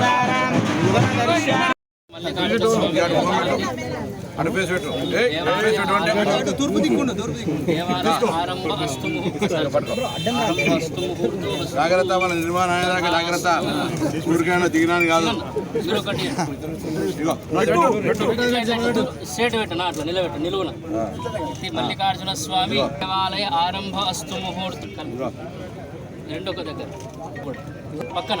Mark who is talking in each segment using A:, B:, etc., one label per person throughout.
A: barang barang dari
B: తూర్పు దిక్కుండు
A: జాగ్రత్త మన నిర్మాణం జాగ్రత్త ఊరికైనా దిగినాను కాదు
C: పెట్టనా అట్లా నిలువున మల్లికార్జున స్వామి దేవాలయ ఆరంభ అస్తు ముహూర్తం రెండొక దగ్గర పక్కన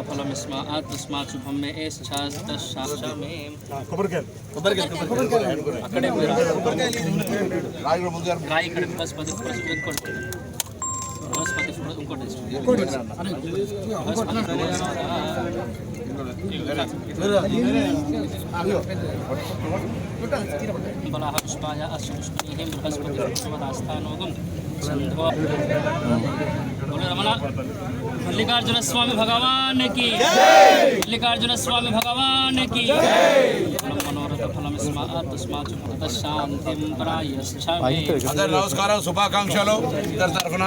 C: మనోరథ ఫలమిస్మాత్ తస్మాత్ శుభం మే యశ్చ మే అక్కడే మీరు
A: రాజు ముందు జరుపు.
C: రాయి ఇక్కడ బృహస్పతి బృహస్పతి ఇంకోటి బృహస్పతి ఇంకోటి బలాహ పుష్పాయ అశ్వపుష్పేహం బృహస్పతి పుష్పదాస్థానోగం సంధ్వా బోలో రమణ మల్లికార్జున స్వామి భగవాన్కి మల్లికార్జున స్వామి భగవాన్కి మనోరథ ఫలమిస్మాత్ తస్మాత్ ముహూర్త శాంతిం పరాయశ్చ మే
A: అందరు నమస్కారం శుభాకాంక్షలు ఇద్దరి తరఫున.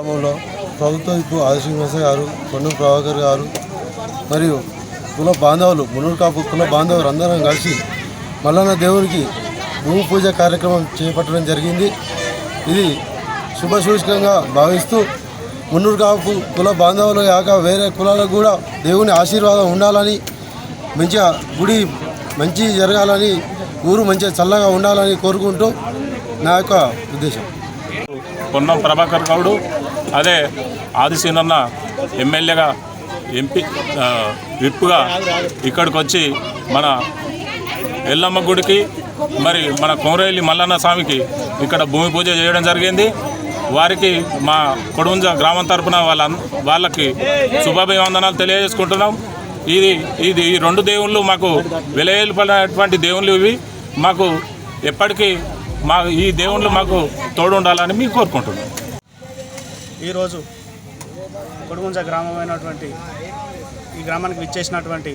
D: గ్రామంలో ప్రభుత్వ ఇప్పుడు ఆదిశ్రీనివాస గారు కొండ ప్రభాకర్ గారు మరియు కుల బాంధవులు మున్నూరు కాపు కుల బాంధవులు అందరం కలిసి మల్లన్న దేవునికి భూమి పూజ కార్యక్రమం చేపట్టడం జరిగింది. ఇది శుభసూచకంగా భావిస్తూ మున్నూరు కాపు కుల బాంధవులు కాక వేరే కులాలకు కూడా దేవుని ఆశీర్వాదం ఉండాలని మంచిగా గుడి మంచి జరగాలని ఊరు మంచిగా చల్లగా ఉండాలని కోరుకుంటూ నా యొక్క ఉద్దేశం.
E: పొన్నం ప్రభాకర్ గౌడు అదే ఆదిశీనన్న ఎమ్మెల్యేగా ఎంపీ ఆ, విప్పుగా ఇక్కడికి వచ్చి మన ఎల్లమ్మ గుడికి మరి మన కోరేలి మల్లన్న స్వామికి ఇక్కడ భూమి పూజ చేయడం జరిగింది. వారికి మా కొడుంజ గ్రామం తరపున వాళ్ళ వాళ్ళకి శుభాభివందనాలు తెలియజేసుకుంటున్నాం. ఇది ఇది ఈ రెండు దేవుళ్ళు మాకు విలయపడినటువంటి దేవుళ్ళు ఇవి. మాకు ఎప్పటికీ మా ఈ దేవుళ్ళు మాకు తోడు ఉండాలని మేము కోరుకుంటున్నాం.
B: ఈరోజు కొడుగుంజ గ్రామమైనటువంటి ఈ గ్రామానికి విచ్చేసినటువంటి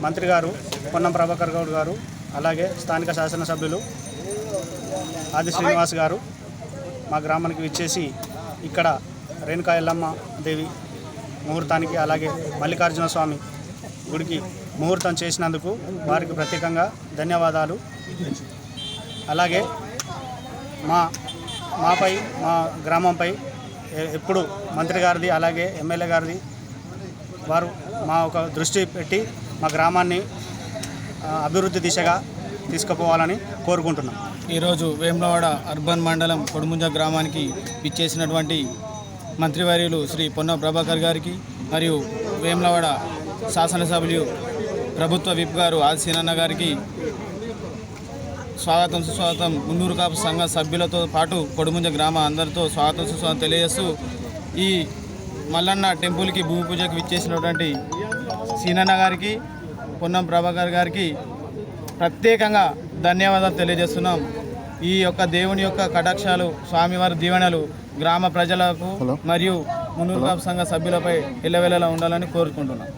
B: మంత్రి గారు పొన్నం ప్రభాకర్ గౌడ్ గారు అలాగే స్థానిక శాసనసభ్యులు ఆది శ్రీనివాస్ గారు మా గ్రామానికి విచ్చేసి ఇక్కడ రేణుకా ఎల్లమ్మ దేవి ముహూర్తానికి అలాగే మల్లికార్జున స్వామి గుడికి ముహూర్తం చేసినందుకు వారికి ప్రత్యేకంగా ధన్యవాదాలు. అలాగే మా మాపై మా గ్రామంపై ఎప్పుడు మంత్రి గారిది అలాగే ఎమ్మెల్యే గారిది వారు మా ఒక దృష్టి పెట్టి మా గ్రామాన్ని అభివృద్ధి దిశగా తీసుకుపోవాలని కోరుకుంటున్నాం.
F: ఈరోజు వేములవాడ అర్బన్ మండలం కొడుముంజ గ్రామానికి ఇచ్చేసినటువంటి మంత్రివర్యులు శ్రీ పొన్న ప్రభాకర్ గారికి మరియు వేములవాడ శాసనసభ్యులు ప్రభుత్వ విప్ గారు ఆదిశీనన్న గారికి స్వాగతం సుస్వాగతం మున్నూరు కాపు సంఘ సభ్యులతో పాటు కొడుముంజ గ్రామ అందరితో స్వాగతం సుస్వాగతం తెలియజేస్తూ ఈ మల్లన్న టెంపుల్కి భూమి పూజకు విచ్చేసినటువంటి సీనన్న గారికి పొన్నం ప్రభాకర్ గారికి ప్రత్యేకంగా ధన్యవాదాలు తెలియజేస్తున్నాం. ఈ యొక్క దేవుని యొక్క కటాక్షాలు స్వామివారి దీవెనలు గ్రామ ప్రజలకు మరియు మున్నూరు కాపు సంఘ సభ్యులపై ఎల్లవెల్లలా ఉండాలని కోరుకుంటున్నాం.